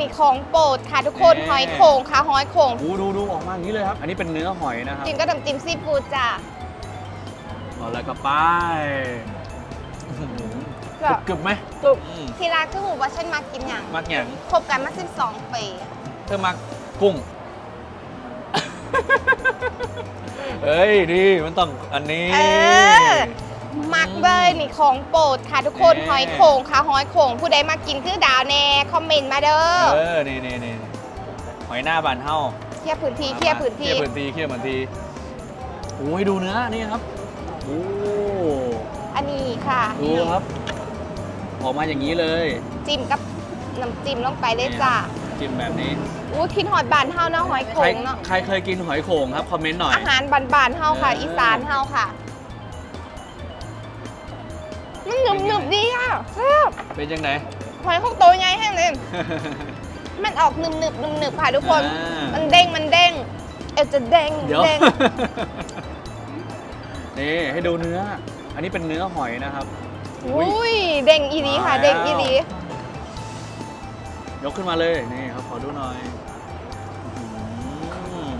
นี่ของโปรดค่ะทุกคนแน่หอยโข่งค่ะหอยโข่งดูดูดูออกมาอย่างนี้เลยครับ อันนี้เป็นเนื้อหอยนะครับจิ้มก็น้ำจิ้มซีฟู้ดจ้ะเอาแล้วก็ไปกแบรึบบกรึบไหมกรุบอืมทีรักก็หูว่าฉันมากินอย่างมักอย่างคบกันมา12ปีเธอมักกุ้งเอ้ยนี่มันต้องอันนี้เออ มักเลยนี่ของโปรดค่ะทุกคนแน่หอยโข่งค่ะหอยโข่งผู้ใดมากินคือดาวแน่คอมเมนต์มาเด้อเออนี่นี่นี่หอยหน้าบานเท่าเคลียร์พื้นที่เคลียร์พื้นเคลีที่ยร์พื้นที่เคลียร์พื้นที่โอ้ยดูเนื้อนี่ครับโอ้อันนี้ค่ะดูครับออกมาอย่างนี้เลย จิ้มกับน้ำจิ้มลงไปเลยจ้ะจิ้มแบบนี้อู้คิดหอดบานเฮาเนาะหอยใคโข่รงเนาะใครเคยกินหอยโข่งครับคอมเมนต์หน่อยอาหารบานๆเฮาค่ะเอออีอีสานเฮาค่ะ มันหนึบหนึบๆดีอะแซ่บเป็นยังไงหอยโข่งโตใหญ่แห้งเลยมันออกหนึบหนึบหนึบหนึบๆค่ะทุกคนอ่ามัมันเด้งมันเด้งเอวจะเด้งเดี๋ยวเด้งนี่ให้ดูเนื้อ อันนี้เป็นเนื้อหอยนะครับอุ๊ยอุ้ยเด้งอีดีค่ะมาแล้วเด้งอีดียกขึ้นมาเลยนี่ครับขอดูหน่อยอื้อหือ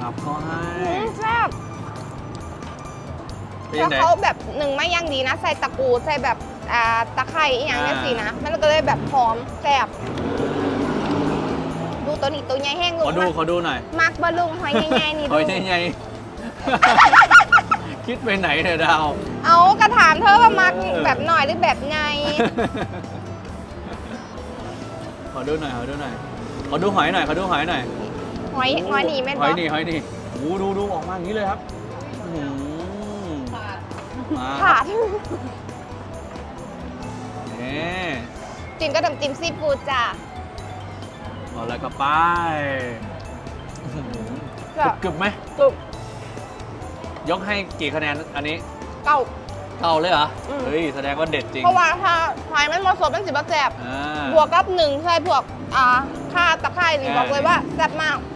งับเขาให้อืมแซ่บ เป็นแล้ยัวงไงเขาแบบหนึ่งไม่ย่างดีนะ ใส่ตะกรูดใส่แบบอ่าตะไคร้อหย่างนี้อ่า สินะมันก็เลยแบบหอมแซ่บดูตัวนี้ตัวใหญ่แห้งลุขอดูมักขอดูหน่อยมักบะลุงหอยใหญ่ๆนี่หดูอยใหญ่ๆ คิดไปไหนเนี่ยดาว เอากระถามเธอว่ามักเออ แบบหน่อยหรือแบบไง ขอดูหน่อยขอดูหน่อยขอดูหอยหน่อยขอดูหอยหน่อยหอยหอยหนีแม่นหบอยอนี่หอยนี่โอ้โหดูดูออกมาอย่างนี้เลยครับอื้อหือ มาขาดนี่จิ้มก็น้ำจิ้มซีฟู้ดจ้ะเอาแล้วก็ไปอื้อหือแบบกรึบไหมกรุบยกให้กี่คะแนนอันนี้เก่า เก้าเลยเหรออืม เฮ้ยแสดงว่าเด็ดจริงเพราะว่าถ้าหอยมันผสมเป็นสิบแซ่บอ่า บวกกับหนึ่งใช่พวกอ่าข้าตะไคร้นี่อ่า บอกเลยว่าแซ่บมากอ